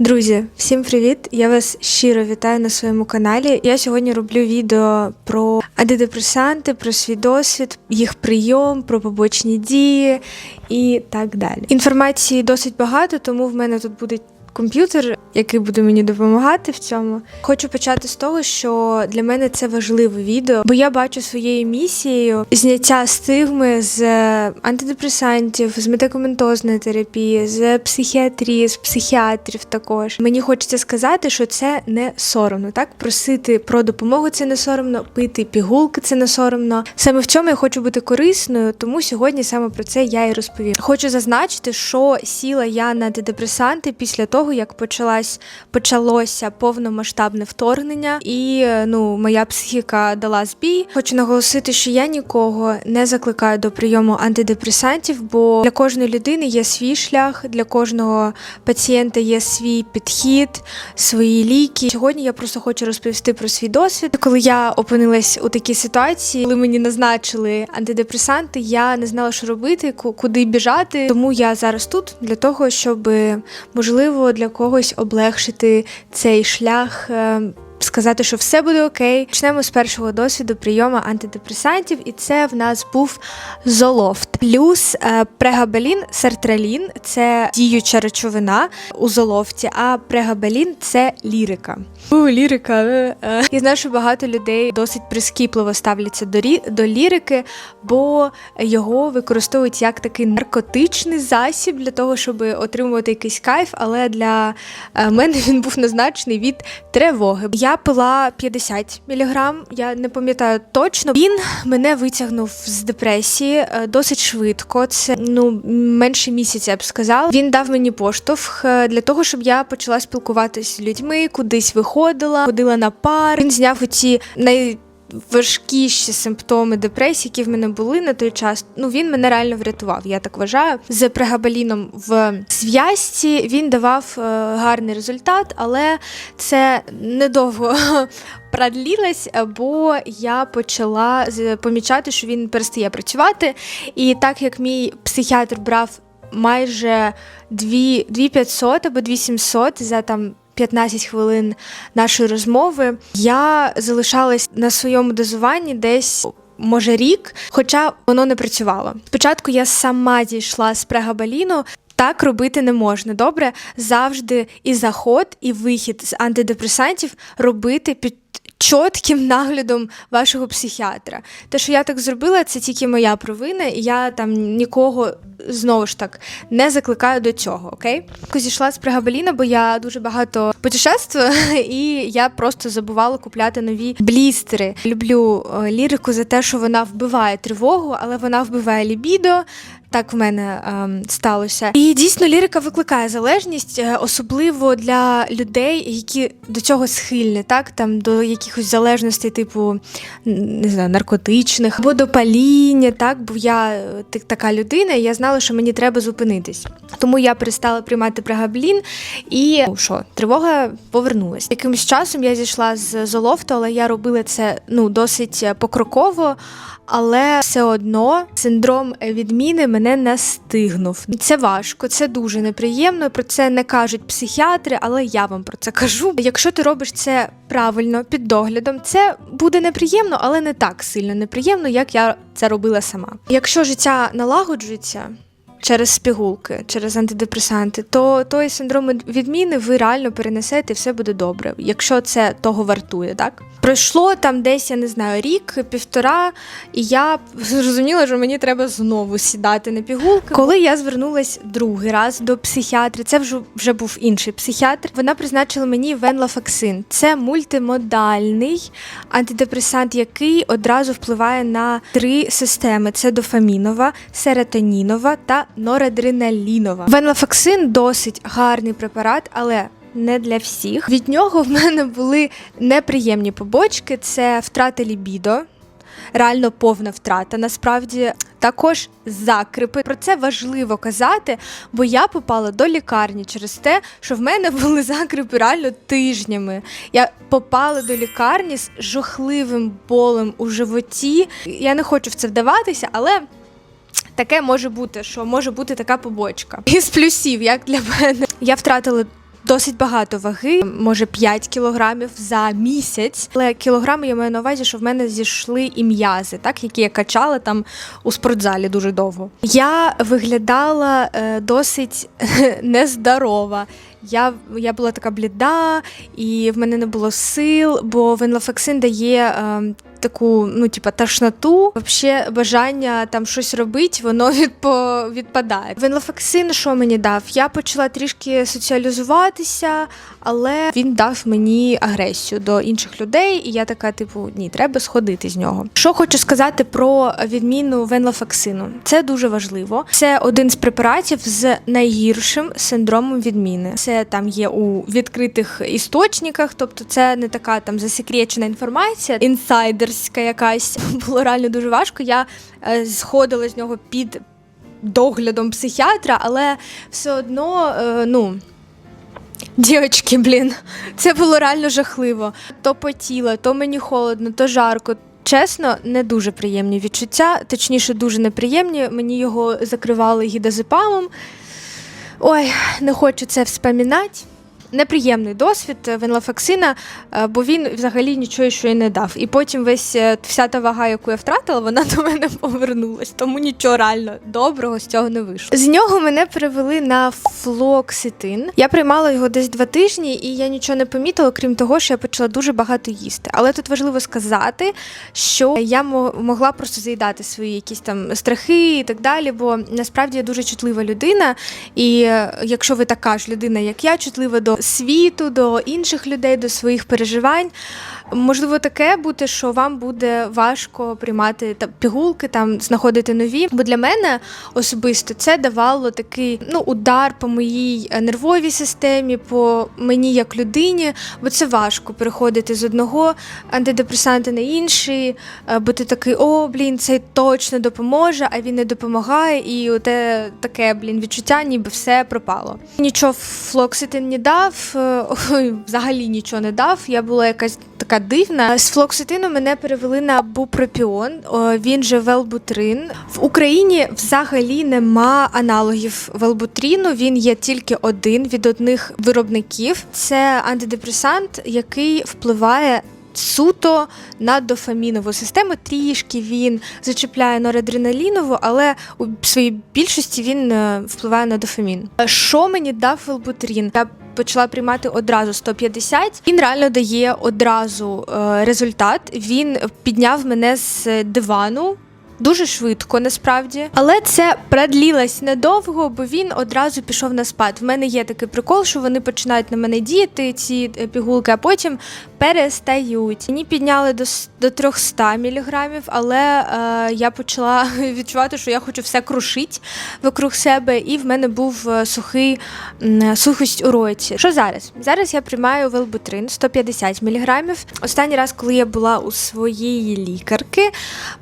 Друзі, всім привіт! Я вас щиро вітаю на своєму каналі. Я сьогодні роблю відео про антидепресанти, про свій досвід, їх прийом, про побочні дії і так далі. Інформації досить багато, тому в мене тут буде комп'ютер, який буде мені допомагати в цьому. Хочу почати з того, що для мене це важливе відео, бо я бачу своєю місією зняття стигми з антидепресантів, з медикаментозної терапії, з психіатрії, з психіатрів. Також мені хочеться сказати, що це не соромно. Так просити про допомогу це не соромно, пити пігулки це не соромно. Саме в цьому я хочу бути корисною, тому сьогодні саме про це я і розповім. Хочу зазначити, що сіла я на антидепресанти після того, як почалась почалося повномасштабне вторгнення, і ну моя психіка дала збій. Хочу наголосити, що я нікого не закликаю до прийому антидепресантів, бо для кожної людини є свій шлях, для кожного пацієнта є свій підхід, свої ліки. Сьогодні я просто хочу розповісти про свій досвід. Коли я опинилась у такій ситуації, коли мені назначили антидепресанти, я не знала, що робити, куди біжати. Тому я зараз тут для того, щоб можливо для когось облегшити цей шлях. Сказати, що все буде окей. Почнемо з першого досвіду прийому антидепресантів, і це в нас був золофт. Плюс е, прегабелін, сертралін це діюча речовина у золофті, а прегабелін це лірика. У, лірика. е, е. Я знаю, що багато людей досить прискіпливо ставляться до, рі- до лірики, бо його використовують як такий наркотичний засіб для того, щоб отримувати якийсь кайф, але для мене він був назначений від тривоги. Я пила 50 міліграм, я не пам'ятаю точно. Він мене витягнув з депресії е, досить швидко. Це ну менше місяця, я б сказала. Він дав мені поштовх е, для того, щоб я почала спілкуватися з людьми, кудись виходила, ходила на пар. Він зняв оці най. Важкіші симптоми депресії, які в мене були на той час. Ну він мене реально врятував. Я так вважаю. З прегабаліном в зв'язці він давав е, гарний результат, але це недовго продлілось, бо я почала помічати, що він перестає працювати. І так як мій психіатр брав майже 2500 або 2700 за там 15 хвилин нашої розмови, я залишалась на своєму дозуванні десь. Може рік, хоча воно не працювало. Спочатку я сама зійшла з прегабаліну. Так робити не можна. Добре, завжди і заход, і вихід з антидепресантів робити під чітким наглядом вашого психіатра. Те, що я так зробила, це тільки моя провина, і я там нікого знову ж так не закликаю до цього. Окей, зійшла з пригабеліна, бо я дуже багато путешествую, і я просто забувала купляти нові блістери. Люблю е, лірику за те, що вона вбиває тривогу, але вона вбиває лібідо. Так в мене ем, сталося. І дійсно лірика викликає залежність, е, особливо для людей, які до цього схильні, так там до якихось залежностей, типу не знаю, наркотичних або до паління. Так, бо я е, так- така людина, і я знала, що мені треба зупинитись. Тому я перестала приймати прегаблін, і ну, що, тривога повернулась. Якимось часом я зійшла з золофту, але я робила це ну досить е, покроково. Але все одно синдром відміни мене настигнув. Це важко, це дуже неприємно. Про це не кажуть психіатри, але я вам про це кажу. Якщо ти робиш це правильно під доглядом, це буде неприємно, але не так сильно неприємно, як я це робила сама. Якщо життя налагоджується. Через пігулки, через антидепресанти, то той синдром відміни ви реально перенесете і все буде добре, якщо це того вартує, так? Пройшло там десь, я не знаю, рік, півтора, і я зрозуміла, що мені треба знову сідати на пігулки. Коли я звернулась другий раз до психіатра, це вже, вже був інший психіатр. Вона призначила мені венлафаксин. Це мультимодальний антидепресант, який одразу впливає на три системи: це дофамінова, серотонінова та норадреналінова. Венлафаксин досить гарний препарат, але не для всіх. Від нього в мене були неприємні побочки: це втрата лібідо. Реально повна втрата. Насправді також закрипи. Про це важливо казати, бо я попала до лікарні через те, що в мене були закрипи реально тижнями. Я попала до лікарні з жахливим болем у животі. Я не хочу в це вдаватися, але таке може бути, що може бути така побочка. Із плюсів, як для мене, я втратила досить багато ваги, може 5 кілограмів за місяць. Але кілограми я маю на увазі, що в мене зійшли і м'язи, так які я качала там у спортзалі дуже довго. Я виглядала е, досить нездорова. Я, я була така бліда, і в мене не було сил, бо венлофексин дає е, таку, ну, типа, тошноту. Взагалі, бажання там щось робити, воно відпо, відпадає. Венлофексин, що мені дав? Я почала трішки соціалізуватися, але він дав мені агресію до інших людей, і я така, типу, ні, треба сходити з нього. Що хочу сказати про відміну венлофексину. Це дуже важливо. Це один з препаратів з найгіршим синдромом відміни. Це там є у відкритих істочниках, тобто це не така там засекречена інформація, інсайдерська якась. Було реально дуже важко. Я е, сходила з нього під доглядом психіатра, але все одно, е, ну. Дівочки, блін, це було реально жахливо. То потіло, то мені холодно, то жарко. Чесно, не дуже приємні відчуття, точніше, дуже неприємні. Мені його закривали гідозепамом. Ой, не хочу це вспомінати. Неприємний досвід венлофексина, е, бо він взагалі нічого ще й не дав. І потім весь е, вся та вага, яку я втратила, вона до мене повернулась. Тому нічого реально доброго з цього не вийшло. З нього мене перевели на флоксетин. Я приймала його десь два тижні, і я нічого не помітила, крім того, що я почала дуже багато їсти. Але тут важливо сказати, що я мо- могла просто заїдати свої якісь там страхи і так далі. Бо насправді я дуже чутлива людина. І е, якщо ви така ж людина, як я, чутлива до світу, до інших людей, до своїх переживань. Можливо, таке бути, що вам буде важко приймати та, пігулки, там знаходити нові. Бо для мене особисто це давало такий ну, удар по моїй е, нервовій системі, по мені як людині, бо це важко переходити з одного антидепресанта на інший, е, бо ти такий, о, блін, цей точно допоможе, а він не допомагає, і оте таке, блін, відчуття, ніби все пропало. Нічого флокситин не дав, е, взагалі нічого не дав. Я була якась така дивна. З флокситину мене перевели на бупропіон, він же велбутрин. В Україні взагалі нема аналогів велбутріну. Він є тільки один від одних виробників. Це антидепресант, який впливає. Суто на дофамінову систему трішки він зачіпляє норадреналінову, але у своїй більшості він е, впливає на дофамін. Е, Що мені дав велбутрін? Я почала приймати одразу 150. Він реально дає одразу е, результат. Він підняв мене з дивану. Дуже швидко, насправді, але це продлілось недовго, бо він одразу пішов на спад. В мене є такий прикол, що вони починають на мене діяти, ці пігулки, а потім перестають. Мені підняли до, до 300 міліграмів, але е, я почала відчувати, що я хочу все крушити вокруг себе, і в мене був е, сухий сухость у роті. Що зараз? Зараз я приймаю велбутрин 150 міліграмів. Останній раз, коли я була у своєї лікарки,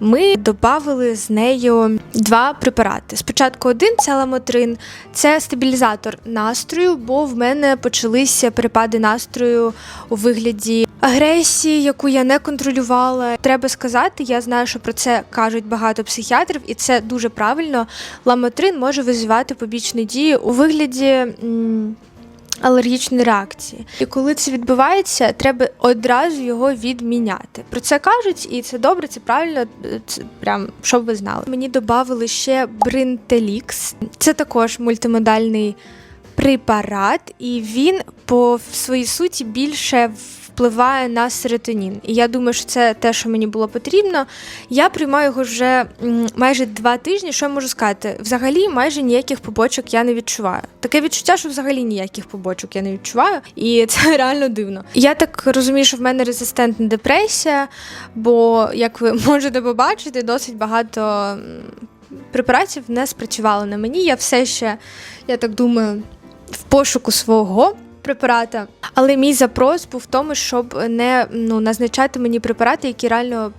ми додали з нею два препарати. Спочатку один це ламотрин, це стабілізатор настрою, бо в мене почалися перепади настрою у вигляді агресії, яку я не контролювала. Треба сказати, я знаю, що про це кажуть багато психіатрів, і це дуже правильно. Ламотрин може визивати побічні дії у вигляді. м, Алергічної реакції, і коли це відбувається, треба одразу його відміняти. Про це кажуть, і це добре, це правильно. Це прям щоб ви знали. Мені додали ще Бринтелікс. Це також мультимодальний препарат, і він по своїй суті більше впливає на серотонін. І я думаю, що це те, що мені було потрібно. Я приймаю його вже майже два тижні. Що я можу сказати? Взагалі, майже ніяких побочок я не відчуваю. Таке відчуття, що взагалі ніяких побочок я не відчуваю, і це реально дивно. Я так розумію, що в мене резистентна депресія, бо, як ви можете побачити, досить багато. Препаратів не спрацювали на мені. Я все ще, я так думаю, в пошуку свого препарата. Але мій запрос був в тому, щоб не ну, назначати мені препарати, які реально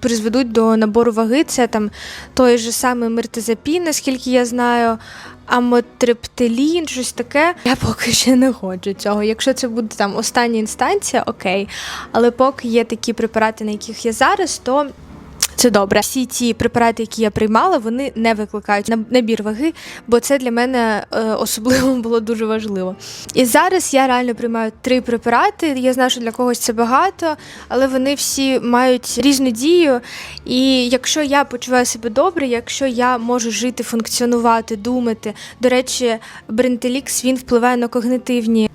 призведуть до набору ваги. Це там той же самий миртазапін, наскільки я знаю, амотрептилін, щось таке. Я поки ще не ходжу цього. Якщо це буде там остання інстанція, окей. Але поки є такі препарати, на яких я зараз, то Це добре. Всі ті препарати, які я приймала, вони не викликають наб- набір ваги, бо це для мене е, особливо було дуже важливо. І зараз я реально приймаю три препарати. Я знаю, що для когось це багато, але вони всі мають різну дію. І якщо я почуваю себе добре, якщо я можу жити, функціонувати, думати. До речі, Брентелікс він впливає на когнитивні.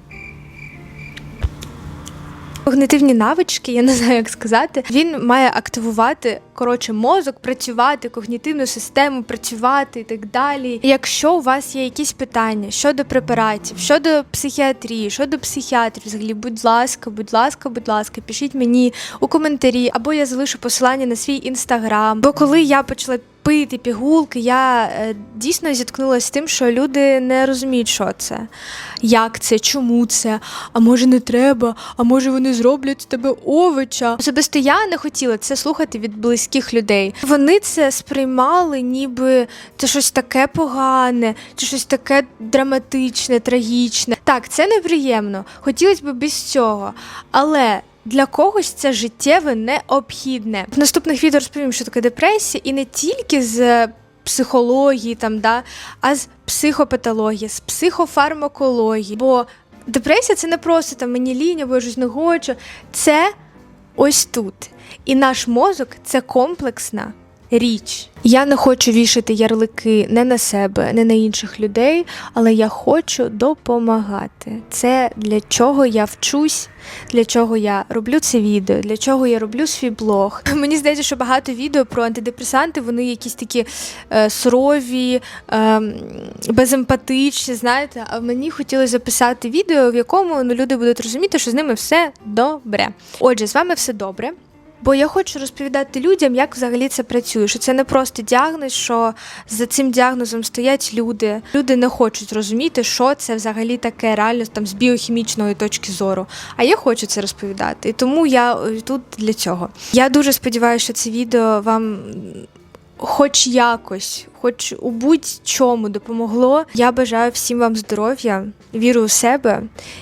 Когнитивні навички, я не знаю, як сказати. Він має активувати коротше мозок, працювати, когнітивну систему, працювати і так далі. Якщо у вас є якісь питання щодо препаратів, щодо психіатрії, щодо психіатрів, взагалі, будь ласка, будь ласка, будь ласка, пишіть мені у коментарі, або я залишу посилання на свій інстаграм. Бо коли я почала пити пігулки, я е, дійсно зіткнулася з тим, що люди не розуміють, що це, як це, чому це, а може не треба, а може вони зроблять з тебе овоча. Особисто я не хотіла це слухати від близьких людей. Вони це сприймали, ніби це щось таке погане, чи щось таке драматичне, трагічне. Так, це неприємно. Хотілося б без цього. Але для когось це життєве необхідне. В наступних відео розповім, що таке депресія, і не тільки з психології, там, да, а з психопатології, з психофармакології. Бо депресія це не просто там мені лінь, або я щось не хочу. Це ось тут. І наш мозок це комплексна річ. Я не хочу вішати ярлики не на себе, не на інших людей, але я хочу допомагати. Це для чого я вчусь, для чого я роблю це відео, для чого я роблю свій блог. Мені здається, що багато відео про антидепресанти, вони якісь такі е, сурові, е, беземпатичні, знаєте. А мені хотілося записати відео, в якому ну, люди будуть розуміти, що з ними все добре. Отже, з вами все добре. Бо я хочу розповідати людям, як взагалі це працює. Що це не просто діагноз, що за цим діагнозом стоять люди. Люди не хочуть розуміти, що це взагалі таке реально там з біохімічної точки зору. А я хочу це розповідати. І тому я е, тут для цього. Я дуже сподіваюся, що це відео вам. Хоч якось, хоч у будь-чому допомогло. Я бажаю всім вам здоров'я, віру у себе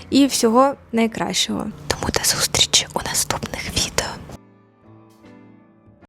і всього найкращого. Тому до зустрічі у наступних.